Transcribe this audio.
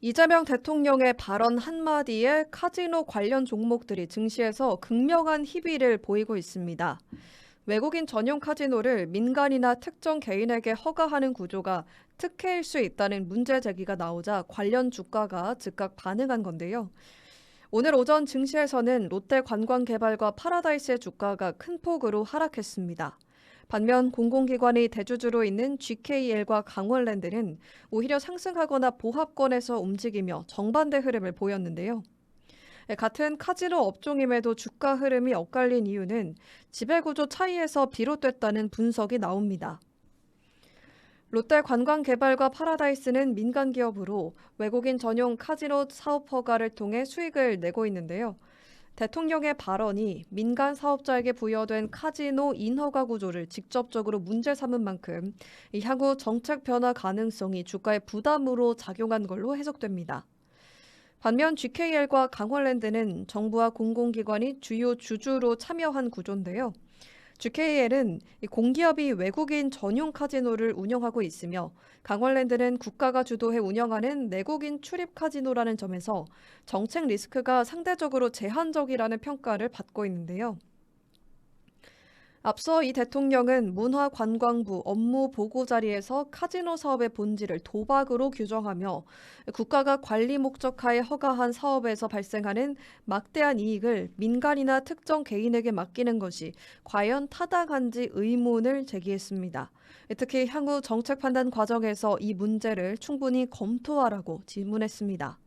이재명 대통령의 발언 한마디에 카지노 관련 종목들이 증시에서 극명한 희비를 보이고 있습니다. 외국인 전용 카지노를 민간이나 특정 개인에게 허가하는 구조가 특혜일 수 있다는 문제 제기가 나오자 관련 주가가 즉각 반응한 건데요. 오늘 오전 증시에서는 롯데 관광개발과 파라다이스의 주가가 큰 폭으로 하락했습니다. 반면 공공기관이 대주주로 있는 GKL과 강원랜드는 오히려 상승하거나 보합권에서 움직이며 정반대 흐름을 보였는데요. 같은 카지노 업종임에도 주가 흐름이 엇갈린 이유는 지배구조 차이에서 비롯됐다는 분석이 나옵니다. 롯데 관광개발과 파라다이스는 민간 기업으로 외국인 전용 카지노 사업 허가를 통해 수익을 내고 있는데요. 대통령의 발언이 민간 사업자에게 부여된 카지노 인허가 구조를 직접적으로 문제 삼은 만큼 향후 정책 변화 가능성이 주가에 부담으로 작용한 걸로 해석됩니다. 반면 GKL과 강원랜드는 정부와 공공기관이 주요 주주로 참여한 구조인데요. GKL은 공기업이 외국인 전용 카지노를 운영하고 있으며 강원랜드는 국가가 주도해 운영하는 내국인 출입 카지노라는 점에서 정책 리스크가 상대적으로 제한적이라는 평가를 받고 있는데요. 앞서 이 대통령은 문화관광부 업무 보고 자리에서 카지노 사업의 본질을 도박으로 규정하며 국가가 관리 목적하에 허가한 사업에서 발생하는 막대한 이익을 민간이나 특정 개인에게 맡기는 것이 과연 타당한지 의문을 제기했습니다. 특히 향후 정책 판단 과정에서 이 문제를 충분히 검토하라고 질문했습니다.